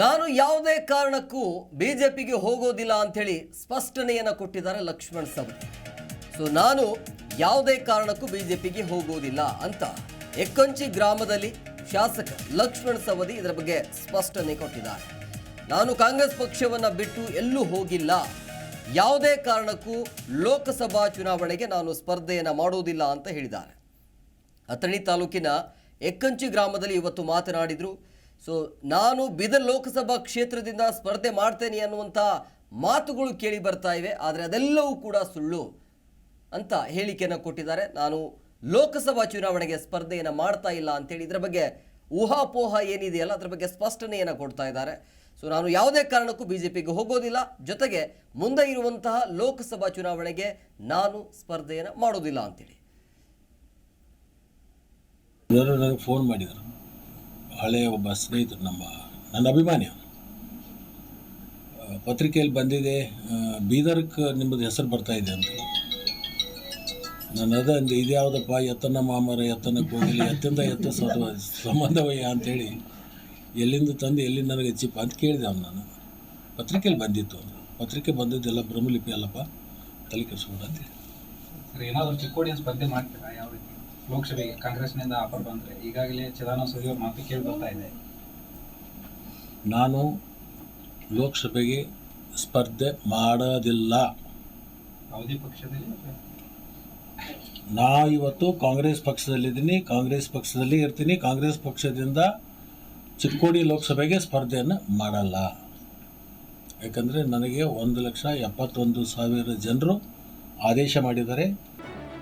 ನಾನು ಯಾವುದೇ ಕಾರಣಕ್ಕೂ ಬಿಜೆಪಿಗೆ ಹೋಗೋದಿಲ್ಲ ಅಂಥೇಳಿ ಸ್ಪಷ್ಟನೆಯನ್ನು ಕೊಟ್ಟಿದ್ದಾರೆ ಲಕ್ಷ್ಮಣ್ ಸವದಿ ಸೊ ನಾನು ಯಾವುದೇ ಕಾರಣಕ್ಕೂ ಬಿಜೆಪಿಗೆ ಹೋಗೋದಿಲ್ಲ ಅಂತ ಎಕ್ಕಂಚಿ ಗ್ರಾಮದಲ್ಲಿ ಶಾಸಕ ಲಕ್ಷ್ಮಣ್ ಸವದಿ ಇದರ ಬಗ್ಗೆ ಸ್ಪಷ್ಟನೆ ಕೊಟ್ಟಿದ್ದಾರೆ. ನಾನು ಕಾಂಗ್ರೆಸ್ ಪಕ್ಷವನ್ನು ಬಿಟ್ಟು ಎಲ್ಲೂ ಹೋಗಿಲ್ಲ. ಯಾವುದೇ ಕಾರಣಕ್ಕೂ ಲೋಕಸಭಾ ಚುನಾವಣೆಗೆ ನಾನು ಸ್ಪರ್ಧೆಯನ್ನು ಮಾಡೋದಿಲ್ಲ ಅಂತ ಹೇಳಿದ್ದಾರೆ. ಅಥಣಿ ತಾಲೂಕಿನ ಎಕ್ಕಂಚಿ ಗ್ರಾಮದಲ್ಲಿ ಇವತ್ತು ಮಾತನಾಡಿದರು. ಸೊ ನಾನು ಬಿದರ್ ಲೋಕಸಭಾ ಕ್ಷೇತ್ರದಿಂದ ಸ್ಪರ್ಧೆ ಮಾಡ್ತೇನೆ ಅನ್ನುವಂಥ ಮಾತುಗಳು ಕೇಳಿ ಬರ್ತಾ ಇವೆ, ಆದರೆ ಅದೆಲ್ಲವೂ ಕೂಡ ಸುಳ್ಳು ಅಂತ ಹೇಳಿಕೆಯನ್ನು ಕೊಟ್ಟಿದ್ದಾರೆ. ನಾನು ಲೋಕಸಭಾ ಚುನಾವಣೆಗೆ ಸ್ಪರ್ಧೆಯನ್ನು ಮಾಡ್ತಾ ಇಲ್ಲ ಅಂತೇಳಿ ಇದರ ಬಗ್ಗೆ ಊಹಾಪೋಹ ಏನಿದೆಯಲ್ಲ, ಅದರ ಬಗ್ಗೆ ಸ್ಪಷ್ಟನೆಯನ್ನು ಕೊಡ್ತಾ ಇದ್ದಾರೆ. ಸೊ ನಾನು ಯಾವುದೇ ಕಾರಣಕ್ಕೂ ಬಿ ಜೆ ಪಿಗೆ ಹೋಗೋದಿಲ್ಲ. ಜೊತೆಗೆ ಮುಂದೆ ಇರುವಂತಹ ಲೋಕಸಭಾ ಚುನಾವಣೆಗೆ ನಾನು ಸ್ಪರ್ಧೆಯನ್ನು ಮಾಡೋದಿಲ್ಲ ಅಂತೇಳಿ ಫೋನ್ ಮಾಡಿದರು. ಹಳೆಯ ಒಬ್ಬ ಸ್ನೇಹಿತರು, ನಮ್ಮ, ನನ್ನ ಅಭಿಮಾನಿ ಪತ್ರಿಕೆಯಲ್ಲಿ ಬಂದಿದೆ ಬೀದರ್ಕ್ ಬೀದರ್ಕ್ಕೆ ನಿಮ್ಮದು ಹೆಸರು ಬರ್ತಾ ಇದೆ ಅಂತ. ನಾನು ಅದ ಅಂದೆ ಇದ್ಯಾವುದಪ್ಪ ಎತ್ತನ ಮಾಮರ ಎತ್ತನ ಕೋಗಿಲಿ, ಎತ್ತಿಂದ ಎತ್ತ ಸತ್ವ ಸಂಬಂಧವಯ್ಯ ಅಂಥೇಳಿ ಎಲ್ಲಿಂದ ತಂದು ಎಲ್ಲಿಂದ ನನಗೆ ಚಿಪ್ಪ ಅಂತ ಕೇಳಿದೆ ಅವ್ನು ನಾನು. ಪತ್ರಿಕೆಯಲ್ಲಿ ಬಂದಿತ್ತು ಅಂದರು ಪತ್ರಿಕೆ ಬಂದಿದ್ದೆಲ್ಲ ಬ್ರಹ್ಮಲಿಪಿ ಅಲ್ಲಪ್ಪ, ತಲೆ ಕೆಡಿಸ್ಕೊಂಡು ಅಂತೇಳಿ ಏನಾದರೂ ಚಿಕ್ಕೋಡಿಯನ್ಸ್ ಸ್ಪರ್ಧೆ ಮಾಡ್ತೀರಾ? ಯಾವ ರೀತಿ? ಲೋಕಸಭೆಗೆ ಕಾಂಗ್ರೆಸ್ನಿಂದ ಆಫರ್ ಬಂದರೆ ಈಗಾಗಲೇ ಚಿದಾನಂದ ಅವ್ರ ಮಾತು ಕೇಳಿ ಬರ್ತಾ ಇದೆ. ನಾನು ಲೋಕಸಭೆಗೆ ಸ್ಪರ್ಧೆ ಮಾಡೋದಿಲ್ಲ. ಯಾವುದೇ ಪಕ್ಷದಲ್ಲಿ ನಾ ಇವತ್ತು ಕಾಂಗ್ರೆಸ್ ಪಕ್ಷದಲ್ಲಿದ್ದೀನಿ ಕಾಂಗ್ರೆಸ್ ಪಕ್ಷದಲ್ಲಿ ಇರ್ತೀನಿ ಕಾಂಗ್ರೆಸ್ ಪಕ್ಷದಿಂದ ಚಿಕ್ಕೋಡಿ ಲೋಕಸಭೆಗೆ ಸ್ಪರ್ಧೆಯನ್ನು ಮಾಡಲ್ಲ. ಯಾಕಂದರೆ ನನಗೆ ಒಂದು ಲಕ್ಷ ಎಪ್ಪತ್ತೊಂದು ಸಾವಿರ ಜನರು ಆದೇಶ ಮಾಡಿದ್ದಾರೆ.